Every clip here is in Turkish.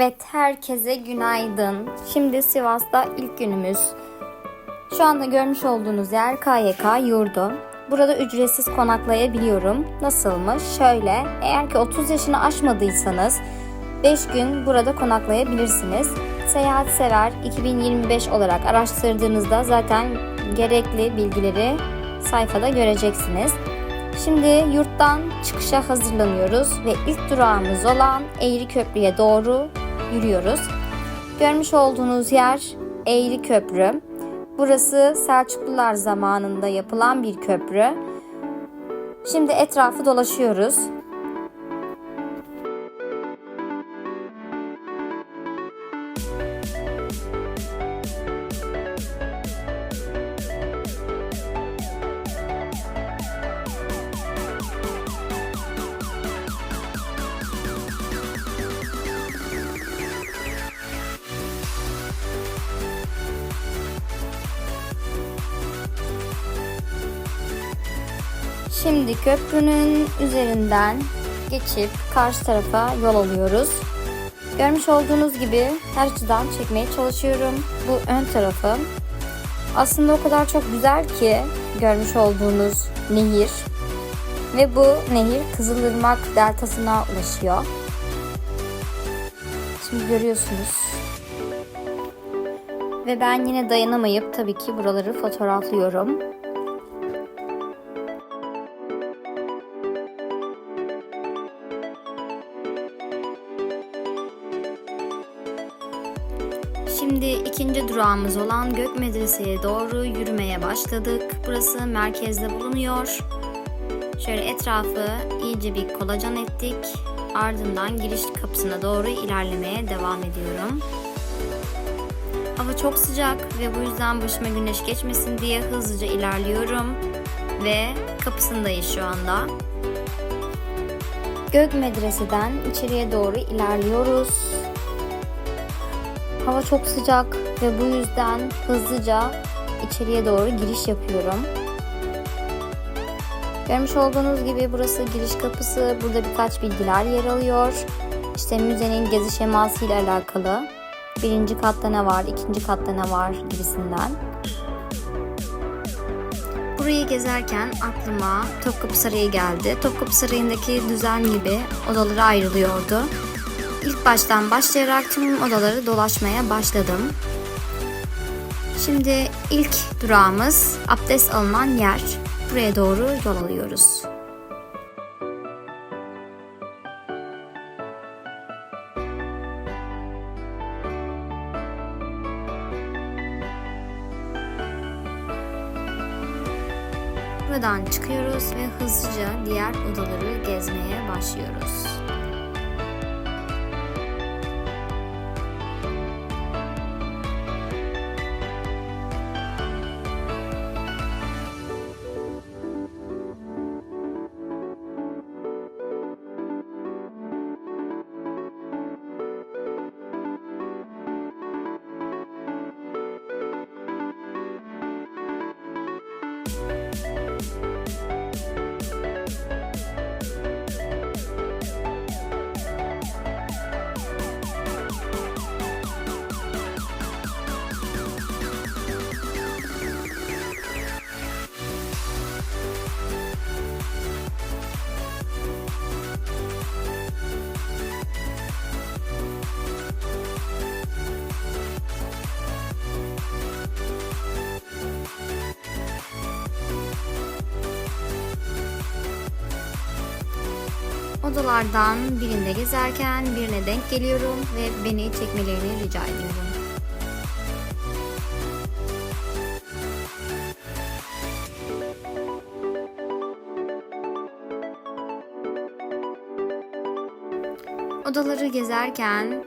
Evet, herkese günaydın. Şimdi Sivas'ta ilk günümüz. Şu anda görmüş olduğunuz yer KYK yurdu. Burada ücretsiz konaklayabiliyorum. Nasılmış? Şöyle, eğer ki 30 yaşını aşmadıysanız 5 gün burada konaklayabilirsiniz. Seyahat Sever 2025 olarak araştırdığınızda zaten gerekli bilgileri sayfada göreceksiniz. Şimdi yurttan çıkışa hazırlanıyoruz ve ilk durağımız olan Eğri Köprü'ye doğru yürüyoruz. Görmüş olduğunuz yer Eğri Köprü. Burası Selçuklular zamanında yapılan bir köprü. Şimdi etrafı dolaşıyoruz. Şimdi köprünün üzerinden geçip karşı tarafa yol alıyoruz. Görmüş olduğunuz gibi her açıdan çekmeye çalışıyorum. Bu ön tarafı. Aslında o kadar çok güzel ki görmüş olduğunuz nehir. Ve bu nehir Kızılırmak deltasına ulaşıyor. Şimdi görüyorsunuz. Ve ben yine dayanamayıp tabii ki buraları fotoğraflıyorum. Durağımız olan Gök Medrese'ye doğru yürümeye başladık. Burası merkezde bulunuyor. Şöyle etrafı iyice bir kolacan ettik. Ardından giriş kapısına doğru ilerlemeye devam ediyorum. Hava çok sıcak ve bu yüzden başıma güneş geçmesin diye hızlıca ilerliyorum. Ve kapısındayız şu anda. Gök Medrese'den içeriye doğru ilerliyoruz. Hava çok sıcak ve bu yüzden hızlıca içeriye doğru giriş yapıyorum. Görmüş olduğunuz gibi burası giriş kapısı. Burada birkaç bilgiler yer alıyor. İşte müzenin gezi şeması ile alakalı. Birinci katta ne var, ikinci katta ne var gibisinden. Burayı gezerken aklıma Topkapı Sarayı geldi. Topkapı Sarayı'ndaki düzen gibi odalara ayrılıyordu. İlk baştan başlayarak tüm odaları dolaşmaya başladım. Şimdi ilk durağımız abdest alınan yer. Buraya doğru yol alıyoruz. Buradan çıkıyoruz ve hızlıca diğer odaları gezmeye başlıyoruz. Odalardan birinde gezerken birine denk geliyorum ve beni çekmelerini rica ediyorum. Odaları gezerken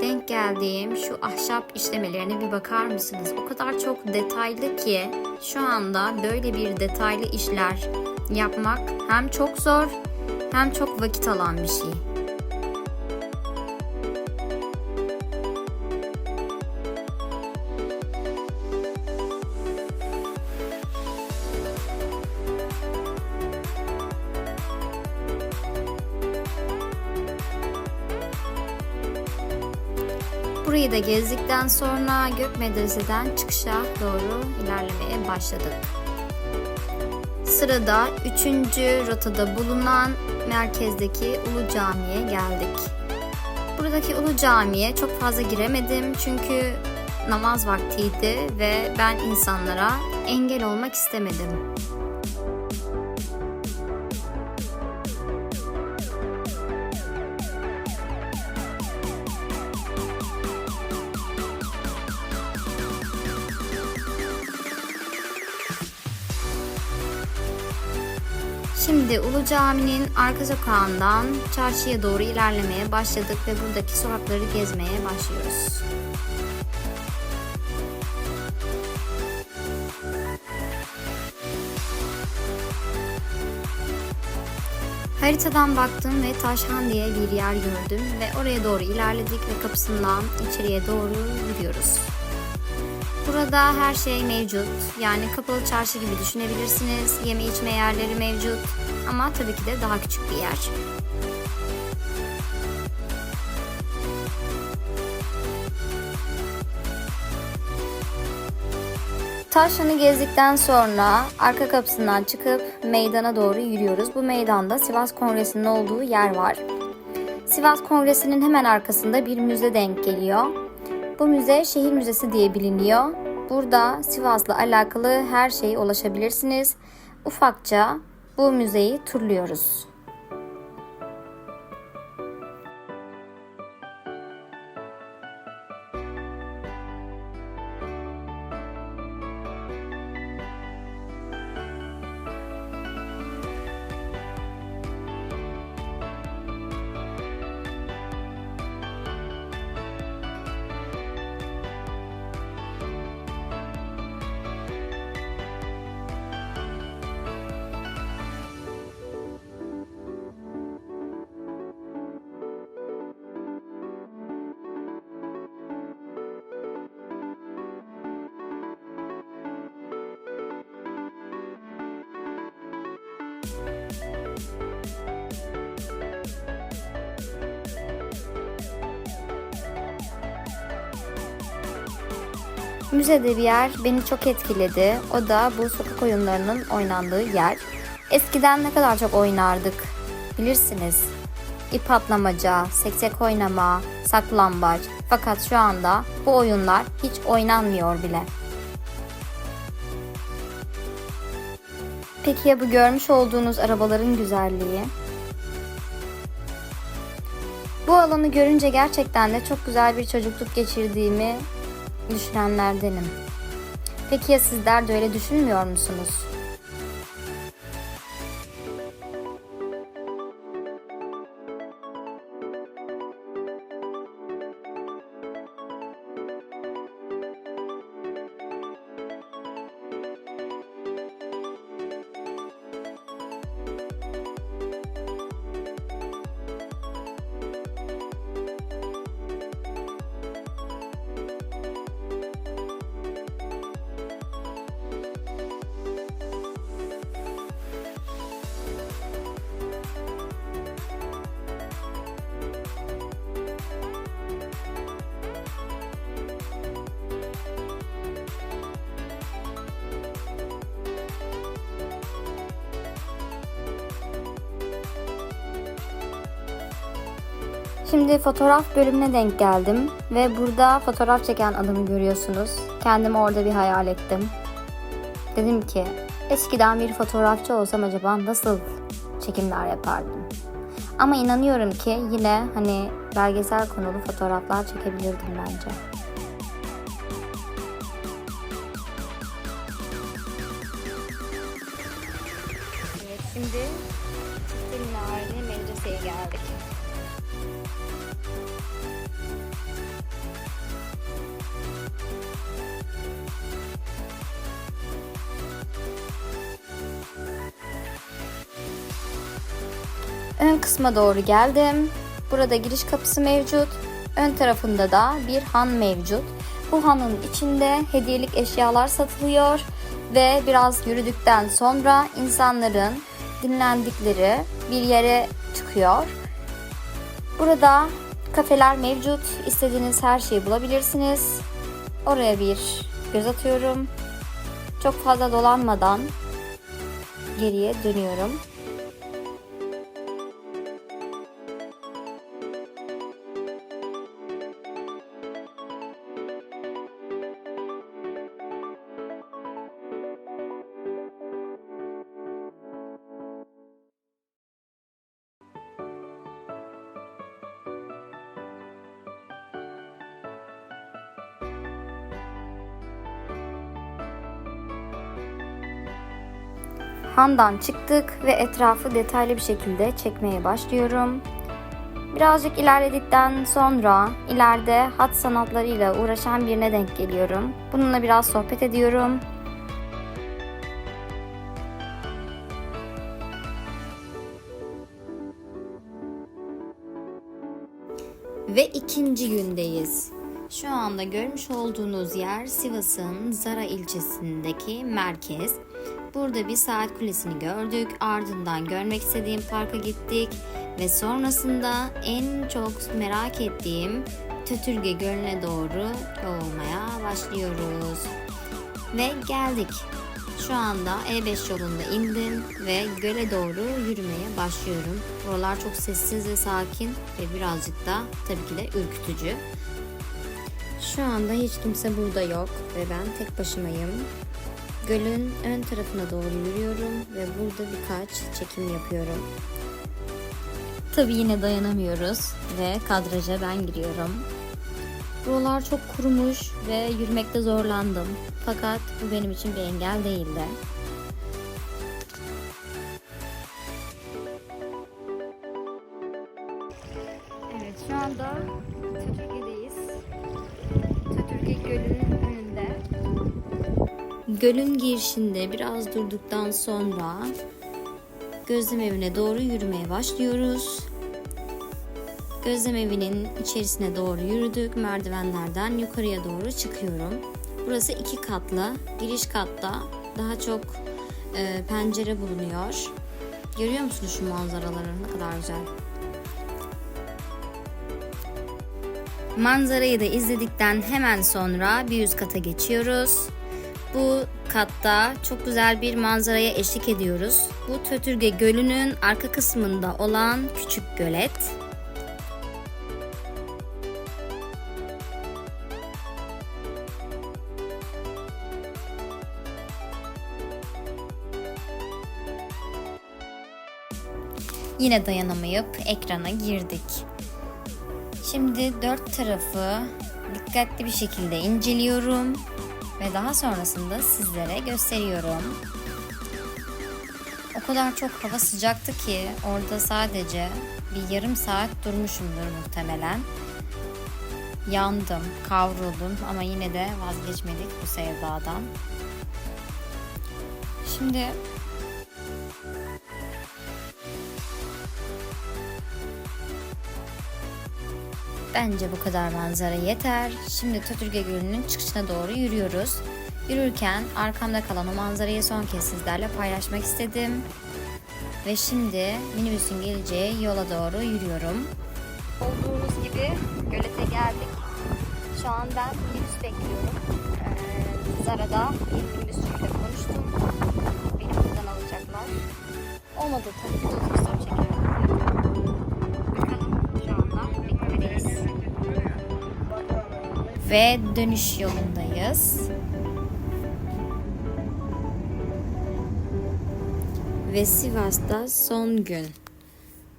denk geldiğim şu ahşap işlemelerine bir bakar mısınız? O kadar çok detaylı ki şu anda böyle bir detaylı işler yapmak hem çok zor hem çok vakit alan bir şey. Burayı da gezdikten sonra Gök Medrese'den çıkışa doğru ilerlemeye başladık. Sırada 3. rotada bulunan merkezdeki Ulu Cami'ye geldik. Buradaki Ulu Cami'ye çok fazla giremedim çünkü namaz vaktiydi ve ben insanlara engel olmak istemedim. Şimdi Ulu Cami'nin arka sokağından çarşıya doğru ilerlemeye başladık ve buradaki sokakları gezmeye başlıyoruz. Haritadan baktım ve Taşhan diye bir yer gördüm ve oraya doğru ilerledik ve kapısından içeriye doğru yürüyoruz. Burada her şey mevcut. Yani kapalı çarşı gibi düşünebilirsiniz. Yeme içme yerleri mevcut. Ama tabii ki de daha küçük bir yer. Tavşanı gezdikten sonra arka kapısından çıkıp meydana doğru yürüyoruz. Bu meydanda Sivas Kongresi'nin olduğu yer var. Sivas Kongresi'nin hemen arkasında bir müze denk geliyor. Bu müze şehir müzesi diye biliniyor. Burada Sivas'la alakalı her şeye ulaşabilirsiniz. Ufakça bu müzeyi turluyoruz. Müzede bir yer beni çok etkiledi. O da bu sokak oyunlarının oynandığı yer. Eskiden ne kadar çok oynardık bilirsiniz. İp atlamaca, seksek oynama, saklambaç. Fakat şu anda bu oyunlar hiç oynanmıyor bile. Peki ya bu görmüş olduğunuz arabaların güzelliği? Bu alanı görünce gerçekten de çok güzel bir çocukluk geçirdiğimi düşünenlerdenim. Peki ya sizler de öyle düşünmüyor musunuz? Şimdi fotoğraf bölümüne denk geldim ve burada fotoğraf çeken adamı görüyorsunuz. Kendimi orada bir hayal ettim. Dedim ki eskiden bir fotoğrafçı olsam acaba nasıl çekimler yapardım? Ama inanıyorum ki yine hani belgesel konulu fotoğraflar çekebilirdim bence. Ön kısma doğru geldim. Burada giriş kapısı mevcut. Ön tarafında da bir han mevcut. Bu hanın içinde hediyelik eşyalar satılıyor ve biraz yürüdükten sonra insanların dinlendikleri bir yere çıkıyor. Burada kafeler mevcut. İstediğiniz her şeyi bulabilirsiniz. Oraya bir göz atıyorum. Çok fazla dolanmadan geriye dönüyorum. Handan çıktık ve etrafı detaylı bir şekilde çekmeye başlıyorum. Birazcık ilerledikten sonra ileride hat sanatlarıyla uğraşan birine denk geliyorum. Bununla biraz sohbet ediyorum. Ve ikinci gündeyiz. Şu anda görmüş olduğunuz yer Sivas'ın Zara ilçesindeki merkez. Burada bir saat kulesini gördük. Ardından görmek istediğim parka gittik. Ve sonrasında en çok merak ettiğim Tötürge Gölü'ne doğru yol almaya başlıyoruz. Ve geldik. Şu anda E5 yolunda indim ve göle doğru yürümeye başlıyorum. Buralar çok sessiz ve sakin ve birazcık da tabii ki de ürkütücü. Şu anda hiç kimse burada yok ve ben tek başımayım. Gölün ön tarafına doğru yürüyorum ve burada birkaç çekim yapıyorum. Tabii yine dayanamıyoruz ve kadraja ben giriyorum. Buralar çok kurumuş ve yürümekte zorlandım. Fakat bu benim için bir engel değildi. Gölün girişinde biraz durduktan sonra gözlem evine doğru yürümeye başlıyoruz. Gözlem evinin içerisine doğru yürüdük. Merdivenlerden yukarıya doğru çıkıyorum. Burası iki katlı. Giriş katta daha çok e, pencere bulunuyor. Görüyor musunuz şu manzaraları? Ne kadar güzel. Manzarayı da izledikten hemen sonra bir üst kata geçiyoruz. Bu katta çok güzel bir manzaraya eşlik ediyoruz. Bu Tötürge Gölü'nün arka kısmında olan küçük gölet. Yine dayanamayıp ekrana girdik. Şimdi dört tarafı dikkatli bir şekilde inceliyorum ve daha sonrasında sizlere gösteriyorum. O kadar çok hava sıcaktı ki orada sadece bir yarım saat durmuşumdur muhtemelen. Yandım, kavruldum ama yine de vazgeçmedik bu sevdadan. Şimdi Bence bu kadar manzara yeter. Şimdi Tötürge Gölü'nün çıkışına doğru yürüyoruz. Yürürken arkamda kalan o manzarayı son kez sizlerle paylaşmak istedim. Ve şimdi minibüsün geleceği yola doğru yürüyorum. Olduğunuz gibi gölete geldik. Şu an ben minibüs bekliyorum. Ee, Zara'da bir minibüsçüyle konuştum. Beni buradan alacaklar. Olmadı tabii ki Ve dönüş yolundayız. Ve Sivas'ta son gün.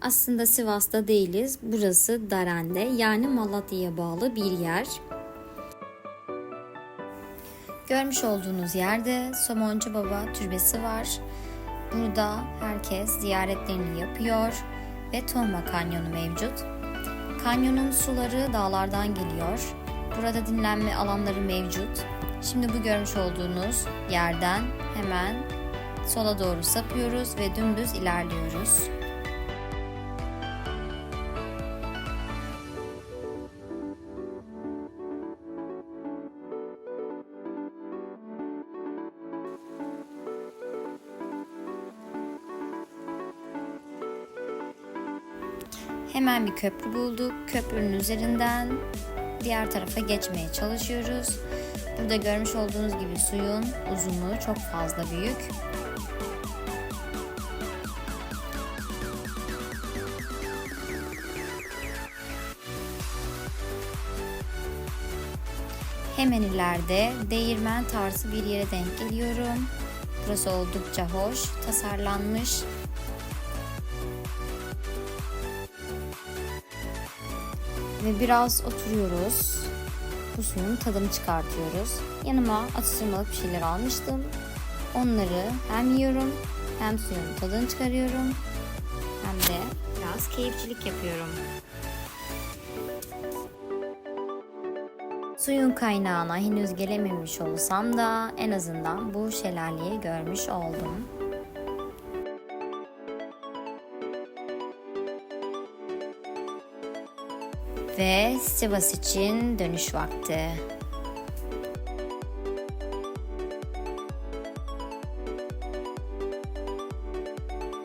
Aslında Sivas'ta değiliz. Burası Darende yani Malatya'ya bağlı bir yer. Görmüş olduğunuz yerde Somoncu Baba türbesi var. Burada herkes ziyaretlerini yapıyor ve Tomba Kanyonu mevcut. Kanyonun suları dağlardan geliyor. Burada dinlenme alanları mevcut. Şimdi bu görmüş olduğunuz yerden hemen sola doğru sapıyoruz ve dümdüz ilerliyoruz. Hemen bir köprü bulduk. Köprünün üzerinden diğer tarafa geçmeye çalışıyoruz. Burada görmüş olduğunuz gibi suyun uzunluğu çok fazla büyük. Hemen ileride değirmen tarzı bir yere denk geliyorum. Burası oldukça hoş, tasarlanmış. Ve biraz oturuyoruz. Bu suyun tadını çıkartıyoruz. Yanıma atıştırmalık bir şeyler almıştım. Onları hem yiyorum hem suyun tadını çıkarıyorum. Hem de biraz keyifçilik yapıyorum. Suyun kaynağına henüz gelememiş olsam da en azından bu şelaleyi görmüş oldum. Ve Sivas için dönüş vakti.